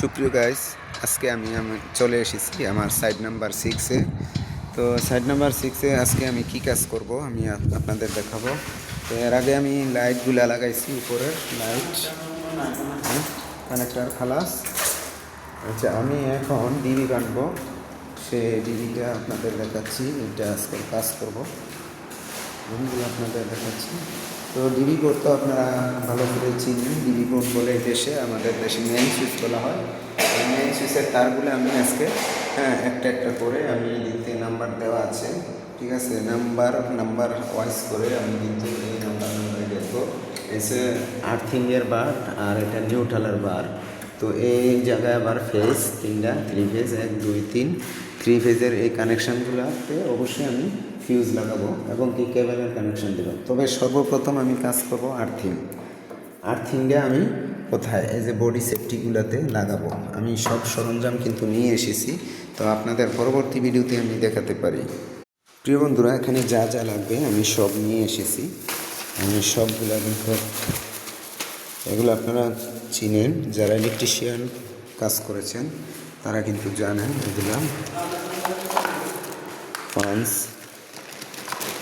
সুপ্রিয় গাইস আজকে আমি আমি চলে এসেছি আমার সাইড নাম্বার সিক্সে তো সাইড নাম্বার সিক্সে আজকে আমি কি কাজ করব আমি আপনাদের দেখাবো। তো এর আগে আমি লাইটগুলা লাগাইছি উপরে লাইট কানেক্টার খালাস। আচ্ছা আমি এখন ডিবি কাটবো। সে ডিবিটা আপনাদের দেখাচ্ছি, এটা আজকে কাজ করব। রুমগুলো আপনাদের দেখাচ্ছি। তো ডিবি কোড তো আপনারা ভালো করে চিনেন, ডিবি কোড বলে দেশে, আমাদের দেশে মেন সুইচ বলা হয়। মেন সুইচের তারগুলো আমি আজকে হ্যাঁ একটা একটা করে আমি দিতে নাম্বার দেওয়া আছে, ঠিক আছে? নাম্বার নাম্বার ওয়াইজ করে আমি কিন্তু এই নাম্বার নাম্বারে দেখব। এসে আর্থিংয়ের বার আর এটা নিউট্রালের বার তো এই জায়গায় আবার ফেজ তিনটা থ্রি ফেজ এক, দুই, তিন। থ্রি ফেজের এই কানেকশানগুলোতে অবশ্যই আমি ফিউজ লাগাবো এবং কি কেবলের কানেকশান দেবো? তবে সর্বপ্রথম আমি কাজ করব আর্থিং আর্থিংটা আমি কোথায়? এই যে বডি সেফটিগুলোতে লাগাবো। আমি সব সরঞ্জাম কিন্তু নিয়ে এসেছি, তো আপনাদের পরবর্তী ভিডিওতে আমি দেখাতে পারি। প্রিয় বন্ধুরা, এখানে যা যা লাগবে আমি সব নিয়ে এসেছি। আমি সবগুলো কিন্তু এগুলো আপনারা চিনেন, যারা ইলেকট্রিশিয়ান কাজ করেছেন, তারা কিন্তু জানেন এগুলো। ফান্স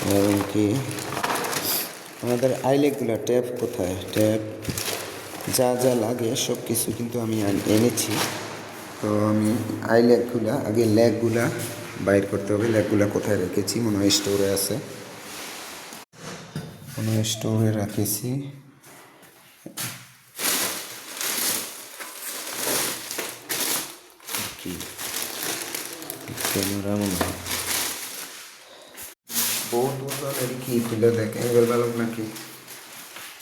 এবং কি? আমাদের আইলেকগুলো ট্যাপ কোথায়? ট্যাপ যা যা লাগে সব কিছু কিন্তু আমি এনেছি। তো আমি আইলেকগুলা আগে ল্যাগগুলা বাইর করতে হবে। ল্যাগগুলা কোথায় রেখেছি? মনে হয় স্টোরে আছে। মনে হয় স্টোরে রাখেছি। ক্যামেরা মনে হয়। বহুত দেখ নাকি?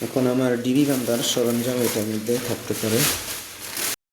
এখন আমার ডিবি বান্দার সরঞ্জাম এটার মধ্যে থাকতে পারে।